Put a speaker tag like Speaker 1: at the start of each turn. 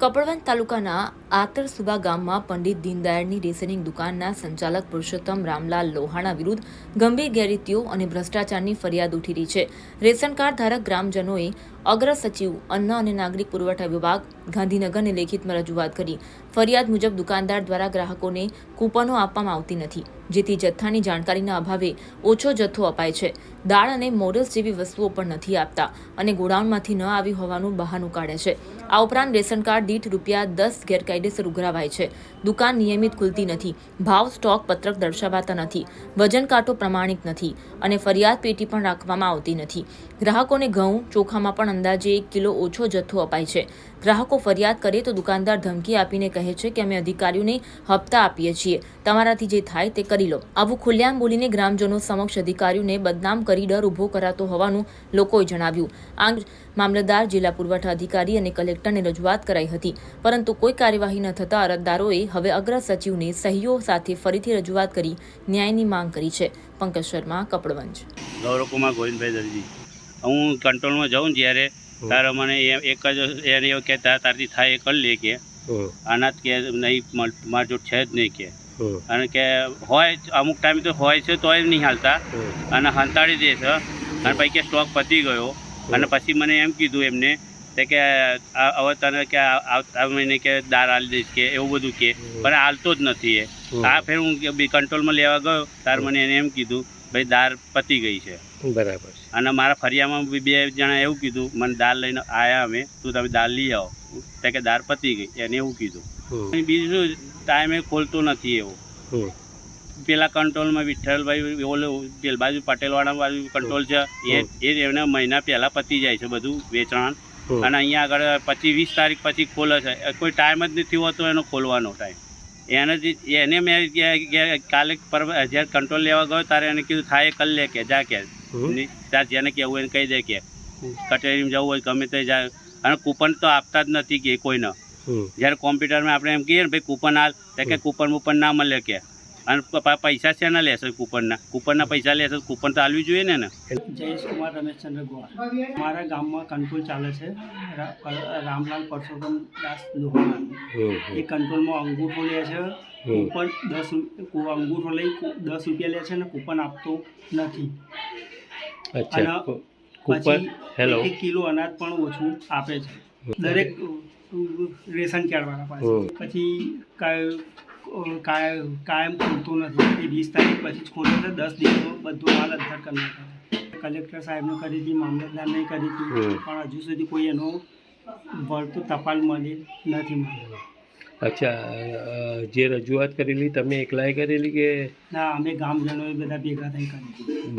Speaker 1: કપડવંત તાલુકાના આતરસુબા ગામમાં પંડિત દીનદયાળની રેશનિંગ દુકાનના સંચાલક પુરુષોત્તમ રામલાલ લોહાણા વિરુદ્ધ ગંભીર ગેરરીતિઓ અને ભ્રષ્ટાચારની ફરિયાદ ઉઠી રહી છે. રેશન કાર્ડ ધારક ગ્રામજનોએ અગ્ર સચિવ, અન્ન અને નાગરિક પુરવઠા વિભાગ, ગાંધીનગરને લેખિતમાં રજૂઆત કરી. ફરિયાદ મુજબ દુકાનદાર દ્વારા ગ્રાહકોને કૂપનો આપવામાં આવતી નથી, જેથી જથ્થાની જાણકારીના અભાવે ઓછો જથ્થો અપાય છે. દાળ અને મોડલ્સ જેવી વસ્તુઓ પણ નથી આપતા અને ગોડાઉનમાંથી ન આવી હોવાનું બહાનું કાઢે છે. આ ઉપરાંત રેશન કાર્ડ દીઠ રૂપિયા દસ ગેરકાયદેસર ઉઘરાવાય છે. દુકાન નિયમિત ખુલતી નથી. ભાવ સ્ટોક પત્રક દર્શાવાતા નથી. વજન કાંટો પ્રમાણિક નથી અને ફરિયાદ પેટી પણ રાખવામાં આવતી નથી. ગ્રાહકોને ઘઉં ચોખામાં પણ અંદાજે એક કિલો ઓછો જથ્થો અપાય છે. ગ્રાહકો ફરિયાદ કરે તો દુકાનદાર ધમકી આપીને કહે છે કે અમે અધિકારીઓને હપ્તા આપીએ છીએ. તમારાથી જે થાય તે કરી લો. આવું ખુલ્લેઆમ બોલીને ગ્રામજનો સમક્ષ અધિકારીઓને બદનામ કરી ડર ઊભો કરાતો હોવાનું લોકોએ જણાવ્યું. આ મામલતદાર જિલ્લા પુરવઠા અધિકારી અને કલેક્ટરને રજૂઆત કરાઈ હતી. પરંતુ કોઈ કાર્યવાહી ન થતાં અરજદારોએ હવે અગ્ર સચિવને સહીઓ સાથે ફરીથી રજૂઆત કરી ન્યાયની માંગ કરી છે. પંકજ શર્મા, કપડવંજ.
Speaker 2: ગૌરવકુમાર ગોવિંદભાઈ દરજી. હું કંટ્રોલમાં જાઉં જ્યારે તારે મને એક જ એને એવું કે તારથી થાય એ કરી લે કે. આના કે નહીં મારી જોડ છે જ નહીં કે. અને કે હોય અમુક ટાઈમ તો હોય છે તોય નહીં હાલતા. અને હંતાડી દે છે. અને પછી કે સ્ટોક પતી ગયો. અને પછી મને એમ કીધું એમને તે કે હવે તને કે આ- આવતા મહિને કે દાળ આલી દઈશ કે એવું બધું કે. પણ હાલતો જ નથી એ. આ ફેર હું કંટ્રોલમાં લેવા ગયો. તાર મને એને એમ કીધું ભાઈ દાળ પતી ગઈ છે.
Speaker 3: બરાબર
Speaker 2: અને મારા ફરિયામાં બી બે જણા એવું કીધું મને દાળ લઈને આવ્યા અમે તું તમે દાળ લઈ આવો. તે કે દાળ પતી ગઈ એને એવું કીધું. બીજું ટાઈમે ખોલતો નથી એવો. પેલા કંટ્રોલમાં વિઠ્ઠલભાઈ ઓલો પેલ બાજુ પટેલવાળા બાજુ કંટ્રોલ છે એ એ એના મહિના પહેલાં પતી જાય છે બધું વેચાણ. અને અહીંયા આગળ પચીસ વીસ તારીખ પછી ખોલે છે. કોઈ ટાઈમ જ નથી હોતો એનો ખોલવાનો ટાઈમ. એને જે એને મેં કાલે પર જ્યારે કંટ્રોલ લેવા ગયો ત્યારે એને કીધું થાય કરી લે કે જા કે. ત્યાં જેને કહેવું એને કહી દે કે કચેરીમાં જવું હોય ગમે તે જાય અને કૂપન તો આપતા જ નથી કે કોઈને. જ્યારે કોમ્પ્યુટરમાં આપણે એમ કહીએ ને ભાઈ કૂપન હાલ તો કે કૂપન બૂપન ના મળે કે. અને પૈસા છે ના લેશો કૂપનના. કૂપનના પૈસા લેશે કૂપન તો આલવી જોઈએ ને ને
Speaker 4: જયેશ કુમાર રમેશચંદ્ર ગોવા મારા ગામમાં કંટ્રોલ ચાલે છે. રામલાલ પરસોત્તમ દાસ લોહાણા એ કંટ્રોલમાં અંગૂઠો લે છે. કૂપન દસ અંગૂઠો લઈ દસ રૂપિયા લે છે અને કૂપન આપતો નથી.
Speaker 3: અચ્છા.
Speaker 4: અને
Speaker 3: કૂપન હેલો.
Speaker 4: એક કિલો અનાજ પણ ઓછું આપે છે. દરેક રેશન કાર્ડવાળા પાસે.
Speaker 3: પછી
Speaker 4: પછી કાય- કાય- કાયમ ખુલતું નથી. એ વીસ તારીખ પછી જ ખોલે છે. દસ દિવસમાં બધું માલ અધર કરી નાખે કલેક્ટર સાહેબને કરી હતી મામલતદારને કરી હતી. પણ હજુ સુધી કોઈ એનો વળતું ટપાલ મળી નથી મળી
Speaker 3: અચ્છા જે રજૂઆત કરેલી તમે એકલાએ કરેલી કે
Speaker 4: ના અમે ગામજનોએ બધા ભેગા થઈ કરી